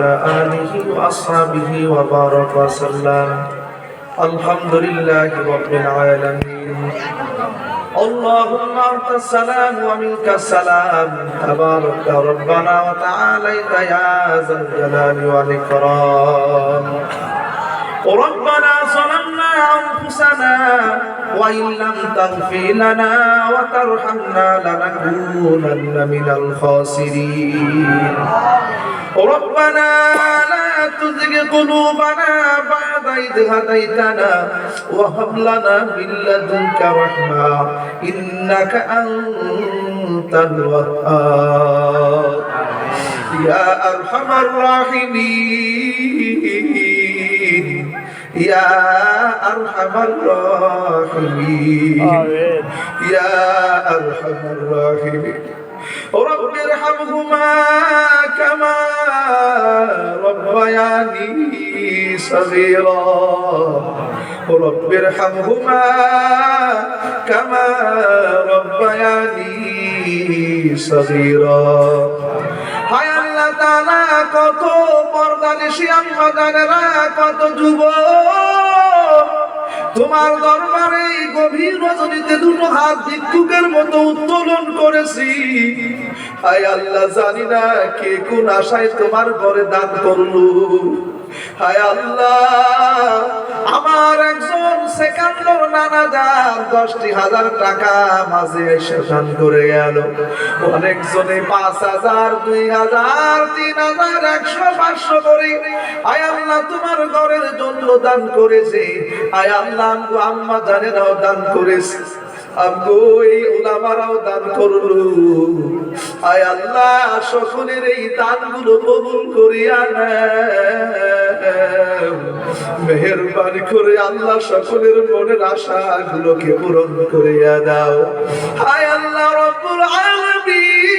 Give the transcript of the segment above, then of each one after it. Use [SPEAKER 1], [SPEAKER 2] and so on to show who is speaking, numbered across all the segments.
[SPEAKER 1] وعلى آله وأصحابه وبارك وسلم الحمد لله رب العالمين اللهم أنت السلام ومنك السلام تبارك ربنا وتعاليت يا ذا الجلال والإكرام ربنا ظلمنا أنفسنا وإن لم تغفر لنا وترحمنا لنكونن من الخاسرين ربنا لا تزغ قلوبنا بعد إذ هديتنا وهب لنا من لدنك رحمة إنك أنت الوهاب يا أرحم الراحمين يا أرحم الراحمين يا أرحم الراحمين رب ارحمهما كما ربياني صغيرا رب ارحمهما كما ربياني صغيرا হায় আল্লাহ তাআলা কত পর্দানিশি আম্মাদানেরা কত যুবক তোমার দরবারে গভীর রজনীতে দুটো হাত ভিক্ষুকের মতো উত্তোলন করেছি। হায় আল্লাহ, জানি না কে কোন আশায় তোমার ঘরে দান করল। হায় আল্লাহ, আমার সেকান্ডর নানা যান দশটি হাজার টাকা মাঝে এসে দান করে গেল। অনেকজনে পাঁচ হাজার, দুই হাজার, তিন হাজার, একশো, পাঁচশো করে। আয় আল্লাহ, তোমার ঘরের জন্য দান করেছে। আয় আল্লাহ, আম্মা জানেরাও দান করেছে। আমগো এই দান করল। আয় আল্লাহ এই কবুল করিয়া মেহেরবানি করে আল্লাহ সকলের মনের আশা গুলোকে পূরণ করিয়া দাও। হায় আল্লাহ রব্বুল আলামিন।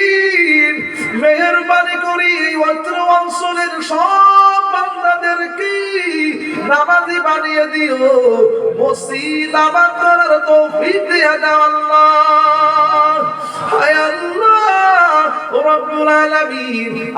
[SPEAKER 1] নামাজি বানিয়ে দিও। মসজিদ আবাদ করার তৌফিক দিয়ে দাও আল্লাহ।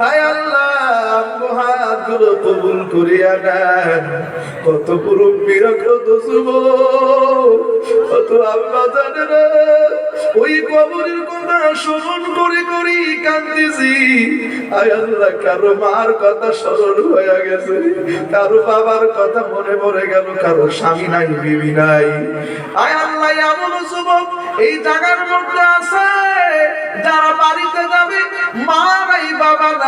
[SPEAKER 1] হায় আল্লাহ কবুল করিয়া কত মুরব্বীরা কত যুব কত আব্বা জানে না ওই কবরের কথা করে করে কান্দিছি। আল্লাহ, কারও মার কথা স্মরণ হয়ে গেছে। কারও বাবার কথা মনে পড়ে গেল, কারও স্বামী নাই, বিবি নাই। আয় আল্লাহ, এমন যুবক এই জায়গার মধ্যে আছে, যারা বাড়িতে যাবে, মা নাই, বাবা নাই।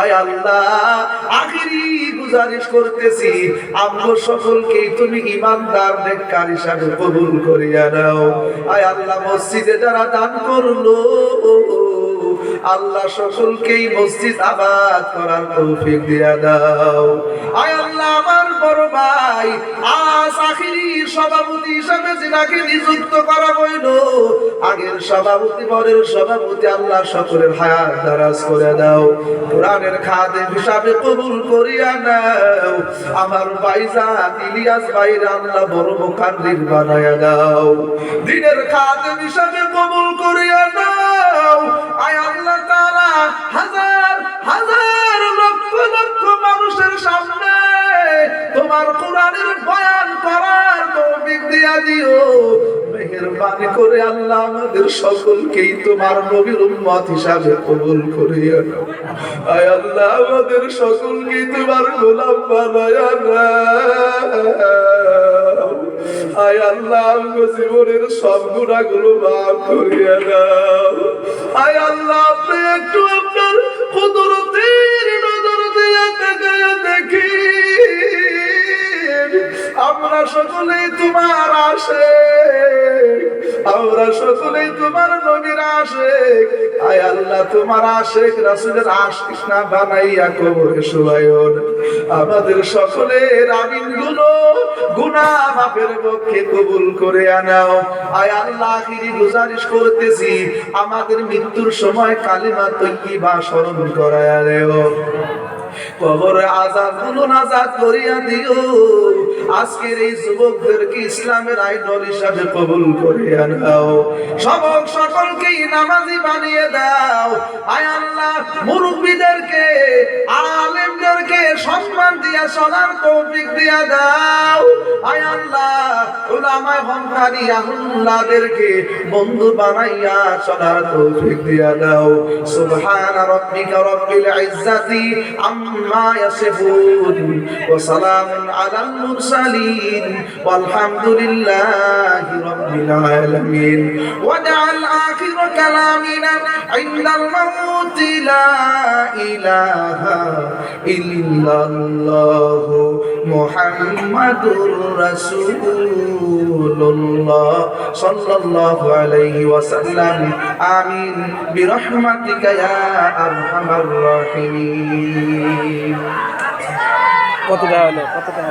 [SPEAKER 1] আয় আল্লাহ আখিরি গুজারিশ করতেছি। সকলকে তুমি ইমানদার, নেককার হিসাবে কবুল আয় আল্লাহ, মসজিদে যারা দান করল, আল্লাহ মসজিদ আবাদ করার তৌফিক দিয়া দাও। আয় আল্লাহ, আমার বড় ভাই, আজ আখিরি সভাপতি হিসাবে যিনাকে নিযুক্ত করা হইল বিভাগের সভাপতি বরের সভাপতি আল্লাহ সকলের হায়াত দারাজ করে দাও। কোরআনের খাদে হিসাবে কবুল করিয়া নাও। আমার পাইজা ইলিয়াস ভাই আল্লাহ বড় মোকান্দির বানায়া দাও। দিনের খাদে হিসাবে কবুল করিয়া নাও। আয় আল্লাহ তাআলা হাজার হাজার লক্ষ লক্ষ মানুষের সামনে তোমার কোরআনের বয়ান করার তৌফিক দিয়া দিও। মেহেরবানি করে আল্লাহ আমাদের সকলকেই তোমার নবীর উম্মত হিসাবে কবুল নাও। আয় আল্লাহ আমাদের সকলকেই তোমার গোলাম বানায়া আয় আল্লাহ আমগো জীবনের সব গুণাগুলো মাফ করিয়া দাও আয় আল্লাহ, আপনি একটু আপনার আমরা সকলেই তোমার আসে আমরা সকলেই তোমার নবীর আসে আয় আল্লাহ, তোমার আশেক রাসুলের আশিক না বানাইয়া কবরে শুয়ায়ন। আমাদের সকলের আমিনগুলো গুনাহ মাফের পক্ষে কবুল করে আনাও। আয় আল্লাহ, আখিরি গুজারিশ করতেছি। আমাদের মৃত্যুর সময় কালিমা তৈবা স্মরণ করায় দেও কবর আজাদগুলো আজাদ করিয়া দিও। আজকের এই যুবকদেরকে ইসলামের আইডল হিসাবে কবুল করিয়া নাও। সবক সকলকে নামাজি বানিয়ে দাও। আয় আল্লাহ, মুরব্বীদেরকে, আলেমদেরকে সম্মান দিয়া, চলার তৌফিক দিয়া দাও। আয় আল্লাহ উলামায়ে হমকানি আল্লাহদেরকে বন্ধু বানাইয়া চলার তৌফিক দিয়া দাও। সুবহান রাব্বিকা রাব্বিল ইজ্জাতি আম্মা ইয়াসিফুন ওয়া সালামুন আলাল মুরসালিন। walhamdulillahi rabbil alamin واجعل آخر كلامنا عند الموت لا إله إلا الله محمد رسول الله صلى الله عليه وسلم آمين برحمتك يا أرحم الراحمين
[SPEAKER 2] কত দেওয়া হলো কত টাকা